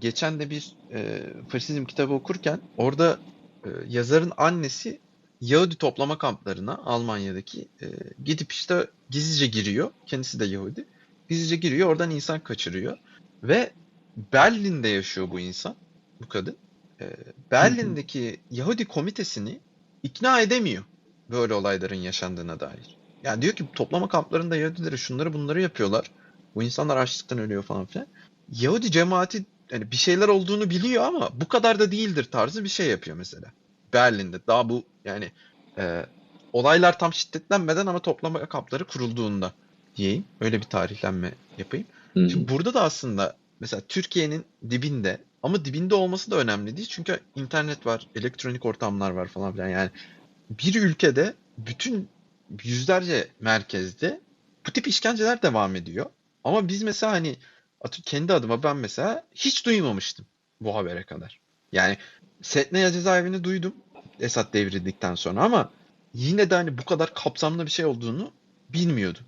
Geçen de bir e, faşizm kitabı okurken orada e, yazarın annesi Yahudi toplama kamplarına Almanya'daki e, gidip işte gizlice giriyor. Kendisi de Yahudi. Gizlice giriyor oradan insan kaçırıyor. Ve Berlin'de yaşıyor bu insan, bu kadın. E, Berlin'deki Yahudi komitesini ikna edemiyor böyle olayların yaşandığına dair. Yani diyor ki toplama kamplarında Yahudileri şunları bunları yapıyorlar. Bu insanlar açlıktan ölüyor falan filan. Yahudi cemaati yani bir şeyler olduğunu biliyor ama bu kadar da değildir tarzı bir şey yapıyor mesela. Berlin'de daha bu yani e, olaylar tam şiddetlenmeden ama toplama kampları kurulduğunda diyeyim. Öyle bir tarihlenme yapayım. Hmm. Şimdi burada da aslında mesela Türkiye'nin dibinde ama dibinde olması da önemli değil. Çünkü internet var, elektronik ortamlar var falan filan. Yani bir ülkede bütün yüzlerce merkezde bu tip işkenceler devam ediyor. Ama biz mesela hani atı- kendi adıma ben mesela hiç duymamıştım bu habere kadar. Yani Setneya cezaevini duydum Esad devrildikten sonra ama yine de hani bu kadar kapsamlı bir şey olduğunu bilmiyordum.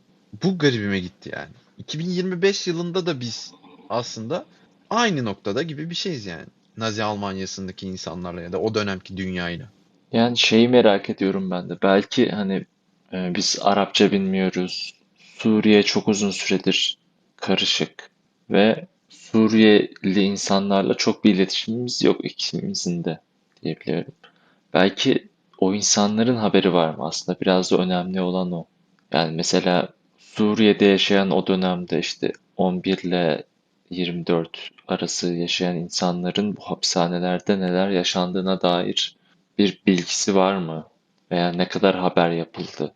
Bu garibime gitti yani. 2025 yılında da biz aslında aynı noktada gibi bir şeyiz yani. Nazi Almanya'sındaki insanlarla ya da o dönemki dünyayla. Yani şeyi merak ediyorum ben de. Belki hani e, biz Arapça bilmiyoruz. Suriye çok uzun süredir karışık ve Suriyeli insanlarla çok bir iletişimimiz yok ikimizin de diyebiliyorum. Belki o insanların haberi var mı aslında? Biraz da önemli olan o. Yani mesela Suriye'de yaşayan o dönemde işte 11 ile 24 arası yaşayan insanların bu hapishanelerde neler yaşandığına dair bir bilgisi var mı? Veya ne kadar haber yapıldı?